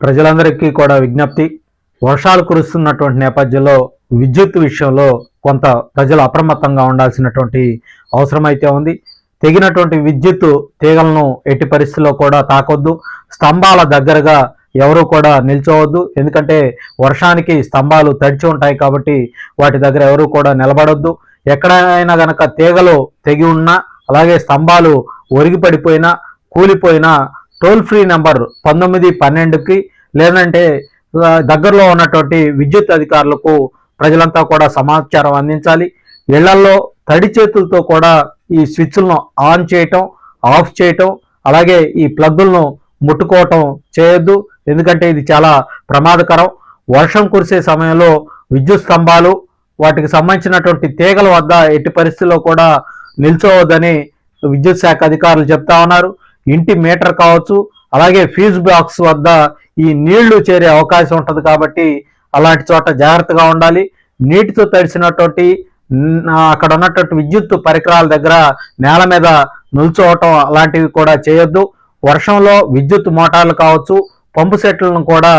ప్రజలందరికీ కూడా విజ్ఞప్తి. వర్షాలు కురుస్తున్నటువంటి నేపథ్యంలో విద్యుత్ విషయంలో కొంత ప్రజలు అప్రమత్తంగా ఉండాల్సినటువంటి అవసరం అయితే ఉంది. తెగినటువంటి విద్యుత్ తీగలను ఎట్టి పరిస్థితుల్లో కూడా తాకొద్దు. స్తంభాల దగ్గరగా ఎవరు కూడా నిల్చోవద్దు. ఎందుకంటే వర్షానికి స్తంభాలు తడిచి ఉంటాయి కాబట్టి వాటి దగ్గర ఎవరు కూడా నిలబడొద్దు. ఎక్కడైనా గనక తీగలు తెగి ఉన్నా అలాగే స్తంభాలు ఒరిగి పడిపోయినా కూలిపోయినా టోల్ ఫ్రీ నెంబర్ పంతొమ్మిది పన్నెండుకి లేదంటే దగ్గరలో ఉన్నటువంటి విద్యుత్ అధికారులకు ప్రజలంతా కూడా సమాచారం అందించాలి. ఇళ్ళలో తడి చేతులతో కూడా ఈ స్విచ్లను ఆన్ చేయటం ఆఫ్ చేయటం అలాగే ఈ ప్లగ్గులను ముట్టుకోవటం చేయొద్దు. ఎందుకంటే ఇది చాలా ప్రమాదకరం. వర్షం కురిసే సమయంలో విద్యుత్ స్తంభాలు వాటికి సంబంధించినటువంటి తీగల వద్ద ఎట్టి పరిస్థితుల్లో కూడా నిల్చోవద్దని విద్యుత్ శాఖ అధికారులు చెప్తా ఉన్నారు. ఇంటి మీటర్ కావచ్చు అలాగే ఫీజు బాక్స్ వద్ద ఈ నీళ్ళు చేరే అవకాశం ఉంటుంది కాబట్టి అలాంటి చోట జాగ్రత్తగా ఉండాలి. నీటితో తడిసినటువంటి అక్కడ ఉన్నటువంటి విద్యుత్ పరికరాల దగ్గర నేల మీద నిల్చోవటం అలాంటివి కూడా చేయొద్దు. వర్షంలో విద్యుత్ మోటార్లు కావచ్చు పంపు సెట్లను కూడా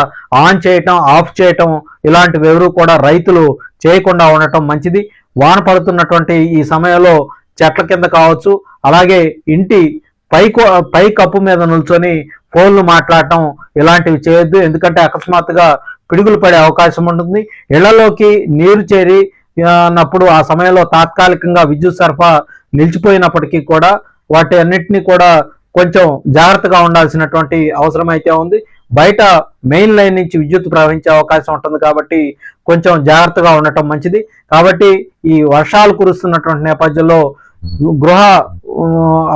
ఆన్ చేయటం ఆఫ్ చేయటం ఇలాంటివి ఎవరు కూడా రైతులు చేయకుండా ఉండటం మంచిది. వాన పడుతున్నటువంటి ఈ సమయంలో చెట్ల కింద కావచ్చు అలాగే ఇంటి పై పై కప్పు మీద నిల్చొని ఫోన్లు మాట్లాడటం ఇలాంటివి చేయొద్దు. ఎందుకంటే అకస్మాత్తుగా పిడుగులు పడే అవకాశం ఉంటుంది. ఇళ్ళలోకి నీరు చేరి అన్నప్పుడు ఆ సమయంలో తాత్కాలికంగా విద్యుత్ సరఫరా నిలిచిపోయినప్పటికీ కూడా వాటి అన్నిటినీ కూడా కొంచెం జాగ్రత్తగా ఉండాల్సినటువంటి అవసరం అయితే ఉంది. బయట మెయిన్ లైన్ నుంచి విద్యుత్ ప్రవహించే అవకాశం ఉంటుంది కాబట్టి కొంచెం జాగ్రత్తగా ఉండటం మంచిది. కాబట్టి ఈ వర్షాలు కురుస్తున్నటువంటి నేపథ్యంలో గృహ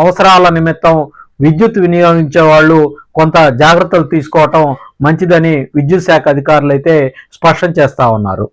అవసరాల నిమిత్తం విద్యుత్ వినియోగించే వాళ్ళు కొంత జాగ్రత్తలు తీసుకోవటం మంచిదని విద్యుత్ శాఖ అధికారులు అయితే స్పష్టం చేస్తా ఉన్నారు.